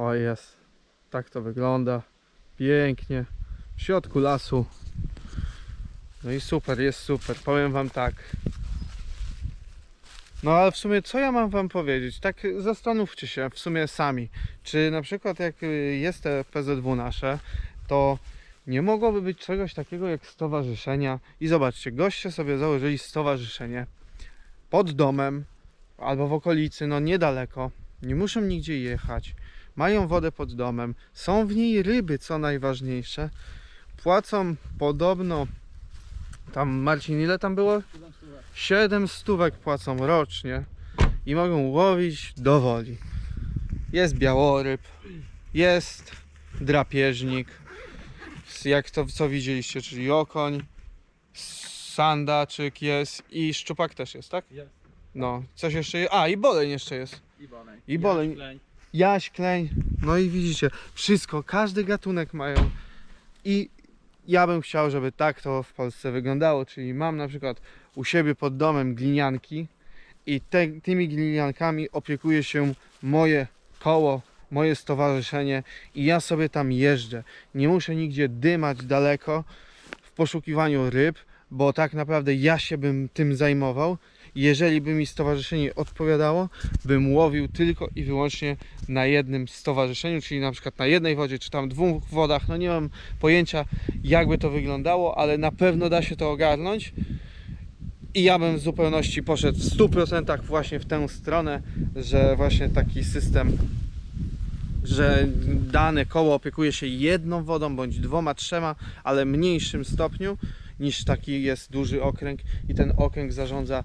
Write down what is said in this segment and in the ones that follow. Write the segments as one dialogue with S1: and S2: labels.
S1: O jest. Tak to wygląda. Pięknie. W środku lasu. No i super, jest super. Powiem wam tak. No ale w sumie co ja mam wam powiedzieć? Tak zastanówcie się w sumie sami. Czy na przykład jak y, jest te PZW nasze, to nie mogłoby być czegoś takiego jak stowarzyszenia. I zobaczcie, goście sobie założyli stowarzyszenie pod domem albo w okolicy, no niedaleko. Nie muszą nigdzie jechać. Mają wodę pod domem. Są w niej ryby, co najważniejsze. Płacą podobno tam Marcin, ile tam było? 7 stówek płacą rocznie i mogą łowić do woli. Jest białoryb, jest drapieżnik, jak to co widzieliście, czyli okoń, sandaczyk jest i szczupak też jest, tak?
S2: Jest.
S1: No, coś jeszcze jest. A, i boleń jeszcze jest.
S2: I boleń.
S1: I boleń. Jaś, kleń. No i widzicie, wszystko, każdy gatunek mają. I ja bym chciał, żeby tak to w Polsce wyglądało, czyli mam na przykład u siebie pod domem glinianki i te, tymi gliniankami opiekuje się moje koło, moje stowarzyszenie i ja sobie tam jeżdżę. Nie muszę nigdzie dymać daleko w poszukiwaniu ryb, bo tak naprawdę ja się bym tym zajmował. Jeżeli by mi stowarzyszenie odpowiadało, bym łowił tylko i wyłącznie na jednym stowarzyszeniu, czyli na przykład na jednej wodzie, czy tam dwóch wodach. No nie mam pojęcia, jakby to wyglądało, ale na pewno da się to ogarnąć. I ja bym w zupełności poszedł w 100% właśnie w tę stronę, że właśnie taki system, że dane koło opiekuje się jedną wodą bądź dwoma, trzema, ale mniejszym stopniu niż taki jest duży okręg i ten okręg zarządza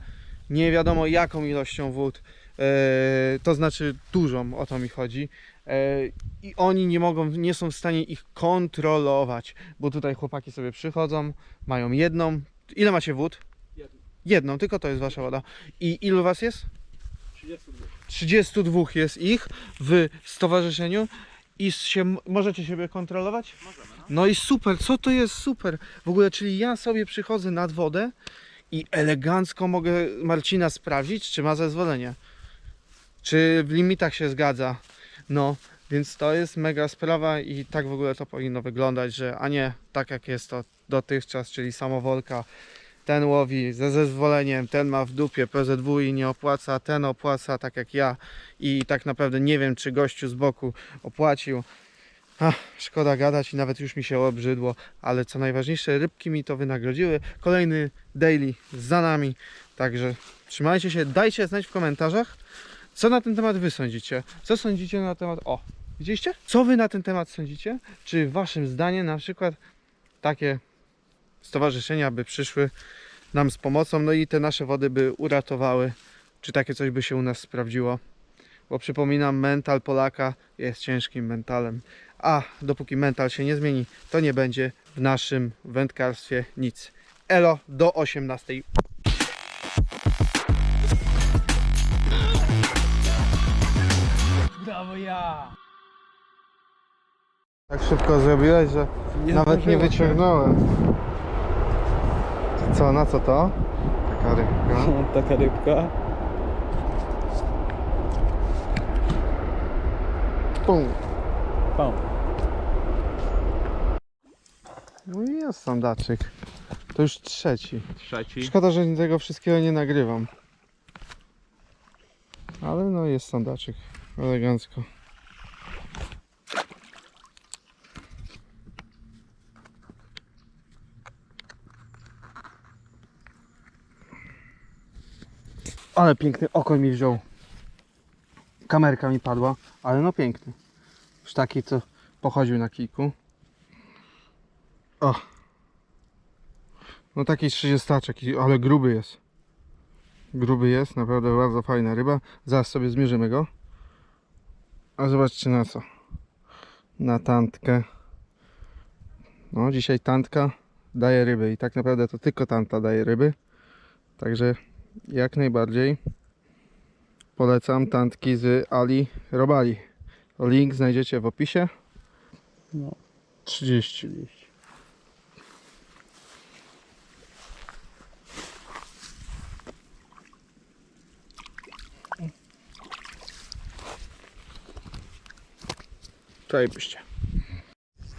S1: nie wiadomo jaką ilością wód, e, to znaczy dużą, o to mi chodzi. E, I oni nie mogą, nie są w stanie ich kontrolować, bo tutaj chłopaki sobie przychodzą, mają jedną. Ile macie wód?
S2: Jedną.
S1: Jedną, tylko to jest wasza woda. I ilu was jest?
S2: 32.
S1: 32 jest ich w stowarzyszeniu i się, możecie siebie kontrolować?
S2: Możemy, no.
S1: No i super, co to jest super? W ogóle, czyli ja sobie przychodzę nad wodę i elegancko mogę Marcina sprawdzić, czy ma zezwolenie. Czy w limitach się zgadza. No, więc to jest mega sprawa i tak w ogóle to powinno wyglądać, że a nie tak jak jest to dotychczas, czyli samowolka. Ten łowi ze zezwoleniem, ten ma w dupie PZW i nie opłaca, ten opłaca tak jak ja i tak naprawdę nie wiem, czy gościu z boku opłacił. Ach, szkoda gadać i nawet już mi się obrzydło, ale co najważniejsze, rybki mi to wynagrodziły. Kolejny daily za nami, także trzymajcie się, dajcie znać w komentarzach, co na ten temat wy sądzicie. Co sądzicie na temat... O, widzieliście? Co wy na ten temat sądzicie? Czy waszym zdaniem na przykład takie stowarzyszenia by przyszły nam z pomocą, no i te nasze wody by uratowały? Czy takie coś by się u nas sprawdziło? Bo przypominam, mental Polaka jest ciężkim mentalem. A dopóki mental się nie zmieni, to nie będzie w naszym wędkarstwie nic. Elo do 18.
S2: Brawo ja!
S1: Tak szybko zrobiłeś, że nawet nie wyciągnąłem. Co, na co to? Taka rybka.
S2: Taka rybka.
S1: Pum.
S2: Pał.
S1: No i jest sandaczyk. To już trzeci.
S2: Trzeci.
S1: Szkoda, że tego wszystkiego nie nagrywam. Ale no jest sandaczyk. Elegancko. Ale piękny okoń mi wziął. Kamerka mi padła, ale no piękny. Już taki, co pochodził na kijku. O, no taki 30, ale gruby jest. Gruby jest, naprawdę bardzo fajna ryba. Zaraz sobie zmierzymy go. A zobaczcie na co. Na tantkę. No dzisiaj tantka daje ryby i tak naprawdę to tylko tanta daje ryby. Także jak najbardziej polecam tantki z Ali Robali. Link znajdziecie w opisie.
S2: No.
S1: 30.
S2: 30.
S1: Zajebiście.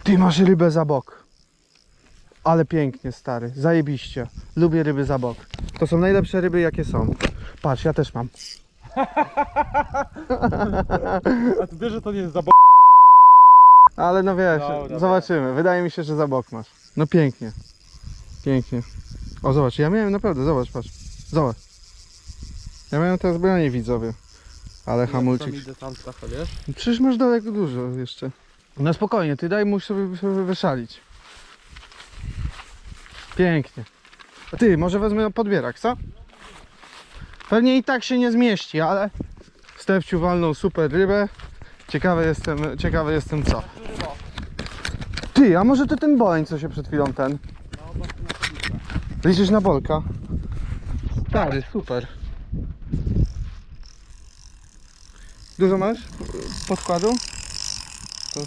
S1: Ty masz rybę za bok. Ale pięknie, stary. Zajebiście. Lubię ryby za bok. To są najlepsze ryby, jakie są. Patrz, ja też mam.
S2: A ty wiesz, że to nie jest za
S1: Ale no wiesz,
S2: Dobra,
S1: zobaczymy. Wydaje mi się, że za bok masz. No pięknie. Pięknie. O, zobacz, ja miałem naprawdę, zobacz, patrz. Zobacz. Ja miałem teraz branie widzowie. Ale hamulczyk.
S2: idę tam trochę, wiesz?
S1: Przecież masz daleko dużo jeszcze. No spokojnie, ty daj mu sobie, sobie wyszalić. Pięknie. A ty, może wezmę podbierak, co? Pewnie i tak się nie zmieści, ale Stefciu walnął super rybę. Ciekawy jestem, ciekawy jestem co. Ty, a może to ten boleń, co się przed chwilą ten? Liczysz na bolka? Stary, super. Dużo masz podkładu? To...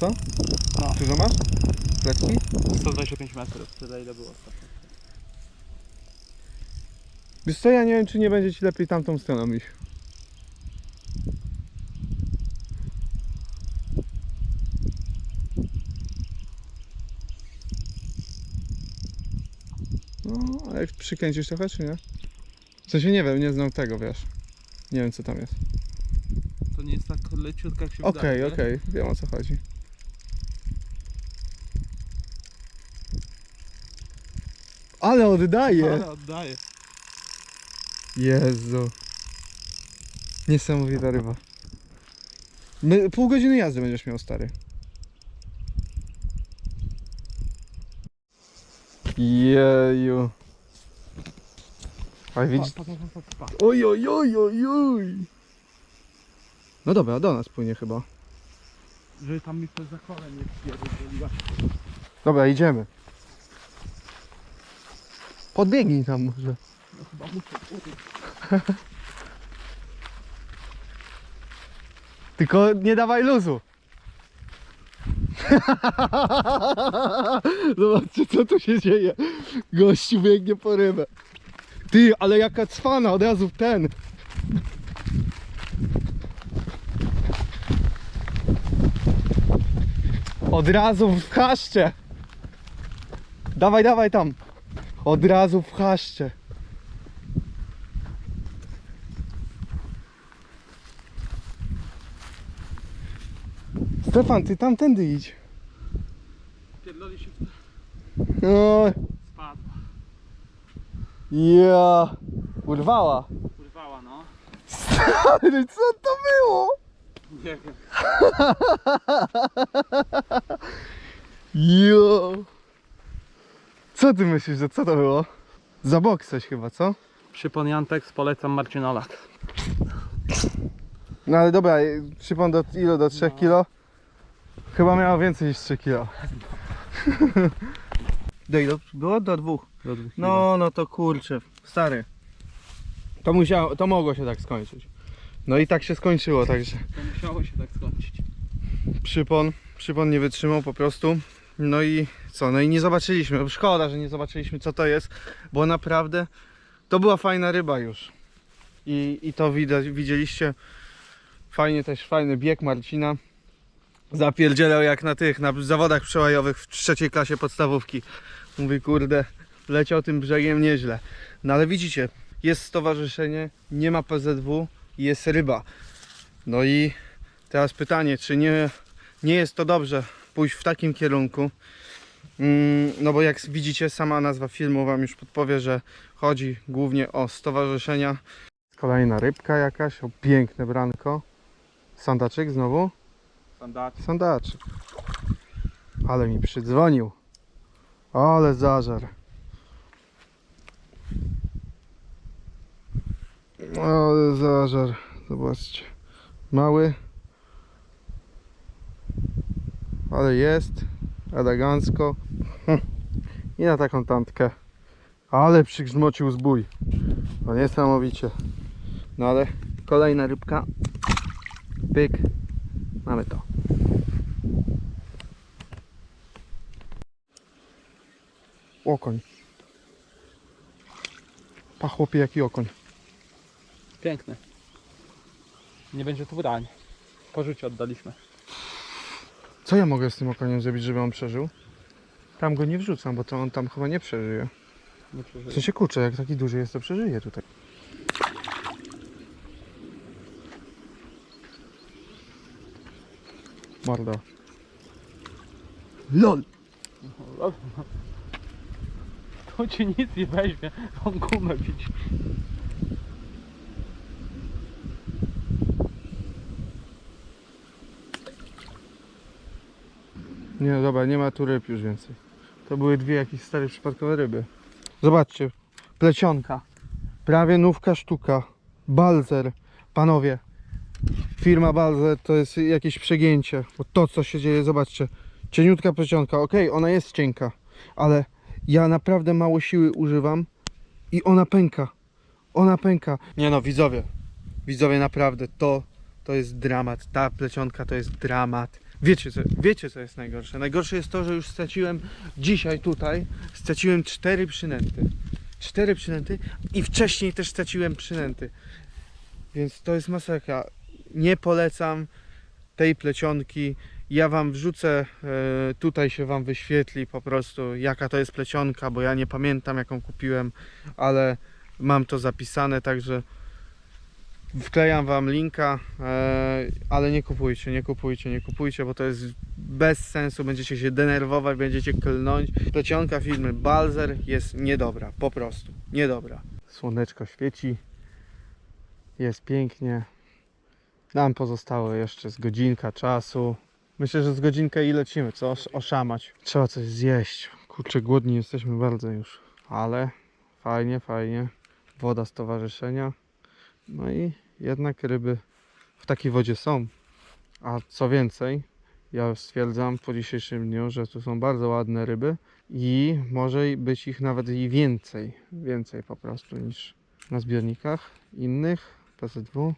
S1: Co?
S2: No.
S1: Dużo masz? Lekki?
S2: 125 metrów, tyle ile było ostatnio.
S1: Wiesz co, ja nie wiem czy nie będzie ci lepiej tamtą stroną iść. No, ale przykręcisz trochę czy nie? W sensie nie wiem, nie znam tego, wiesz. Nie wiem co tam jest.
S2: To nie jest tak leciutka jak się
S1: Okej,
S2: wydaje.
S1: okej, wiem o co chodzi. Ale oddaje!
S2: Ale oddaję.
S1: Jezu. Niesamowita ryba. My, pół godziny jazdy będziesz miał, stary. Jeju. A widzisz...
S2: Pa, pa, pa, pa, pa.
S1: Oj, oj, oj, oj, oj. No dobra, do nas płynie chyba.
S2: Żeby tam mi to za kolę nie wpierdoliła.
S1: Dobra, idziemy. Podbiegnij tam może.
S2: No chyba muszę.
S1: Tylko nie dawaj luzu. Zobaczcie co tu się dzieje. Gościu biegnie po rybę. Ty, ale jaka cwana, od razu w ten. Od razu w chaszcze. Dawaj, dawaj tam. Od razu w chaszcze. Stefan, ty tamtędy idź.
S2: Pierdoli się
S1: O,
S2: spadła.
S1: Ja. Urwała.
S2: Urwała no.
S1: Ale co to było?
S2: Nie wiem.
S1: Jo. Co ty myślisz, że co to było? Za bok coś chyba, co?
S2: Przypon Jantek, polecam Marcinolak.
S1: No ale dobra, przypon do ilu? Do 3
S2: No.
S1: kilo? Chyba miało więcej niż 3 kilo. Do ilu było? Do dwóch.
S2: Do dwóch
S1: No, no to kurczę, stary. To musiało, to mogło się tak skończyć. No i tak się skończyło, także
S2: To musiało się tak skończyć.
S1: przypon, przypon nie wytrzymał po prostu. No i co, no i nie zobaczyliśmy, szkoda, że nie zobaczyliśmy co to jest, bo naprawdę to była fajna ryba już. I, i to widać, widzieliście, fajnie też, fajny bieg Marcina. Zapierdzielał jak na tych, na zawodach przełajowych w trzeciej klasie podstawówki. Mówi, kurde, leciał tym brzegiem nieźle. No ale widzicie, jest stowarzyszenie, nie ma PZW, jest ryba. No i teraz pytanie, czy nie, nie jest to dobrze pójść w takim kierunku? Mm, No bo jak widzicie, sama nazwa filmu Wam już podpowie, że chodzi głównie o stowarzyszenia. Kolejna rybka jakaś, o piękne branko. Sandaczyk znowu?
S2: Sandaczy.
S1: Sandaczyk. Ale mi przydzwonił. Ale zażar. Ale zażar. Zobaczcie. Mały. Ale jest. Elegancko. Hm. I na taką tantkę. Ale przygrzmocił zbój. No niesamowicie. No ale kolejna rybka. Pyk. Mamy to. Okoń. Pa chłopie jaki okoń.
S2: Piękny. Nie będzie tu brań. Po rzucie oddaliśmy.
S1: Co ja mogę z tym okoniem zrobić, żeby on przeżył? Tam go nie wrzucam, bo to on tam chyba nie przeżyje.
S2: Nie
S1: W
S2: przeżyje.
S1: sensie kurczę, jak taki duży jest, to przeżyje tutaj. Mordo. LOL!
S2: To ci nic nie weźmie. On gumę bić.
S1: Nie, dobra, nie ma tu ryb już więcej. To były dwie jakieś stare przypadkowe ryby. Zobaczcie, plecionka. Prawie nówka sztuka. Balzer. Panowie, firma Balzer to jest jakieś przegięcie. Bo to co się dzieje, zobaczcie. Cieniutka plecionka, okej, ona jest cienka, ale ja naprawdę mało siły używam i ona pęka. Ona pęka. Nie no, widzowie. Widzowie, naprawdę, to, to jest dramat. Ta plecionka to jest dramat. Wiecie co, wiecie, co jest najgorsze? Najgorsze jest to, że już straciłem dzisiaj tutaj, straciłem cztery przynęty. Cztery przynęty i wcześniej też straciłem przynęty. Więc to jest masakra. Nie polecam tej plecionki. Ja wam wrzucę, e, tutaj się wam wyświetli po prostu jaka to jest plecionka, bo ja nie pamiętam jaką kupiłem, ale mam to zapisane, także wklejam wam linka, e, ale nie kupujcie, nie kupujcie, nie kupujcie, bo to jest bez sensu, będziecie się denerwować, będziecie klnąć. Plecionka firmy Balzer jest niedobra, po prostu, niedobra. Słoneczko świeci, jest pięknie. Nam pozostało jeszcze z godzinka czasu. Myślę, że z godzinkę i lecimy, co? Osz- Oszamać. Trzeba coś zjeść. Kurczę, głodni jesteśmy bardzo już. Ale fajnie, fajnie. Woda stowarzyszenia. No i jednak ryby w takiej wodzie są. A co więcej, ja stwierdzam po dzisiejszym dniu, że tu są bardzo ładne ryby i może być ich nawet i więcej. Więcej po prostu niż na zbiornikach innych PZW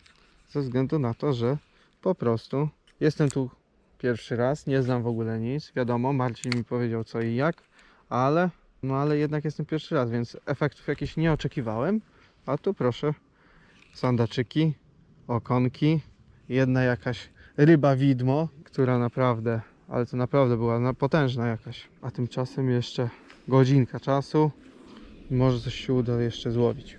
S1: ze względu na to, że po prostu jestem tu pierwszy raz, nie znam w ogóle nic. Wiadomo, Marcin mi powiedział co i jak, ale no ale jednak jestem pierwszy raz, więc efektów jakichś nie oczekiwałem. A tu proszę, sandaczyki, okonki, jedna jakaś ryba widmo, która naprawdę, ale to naprawdę była na- potężna jakaś. A tymczasem jeszcze godzinka czasu może coś się uda jeszcze złowić.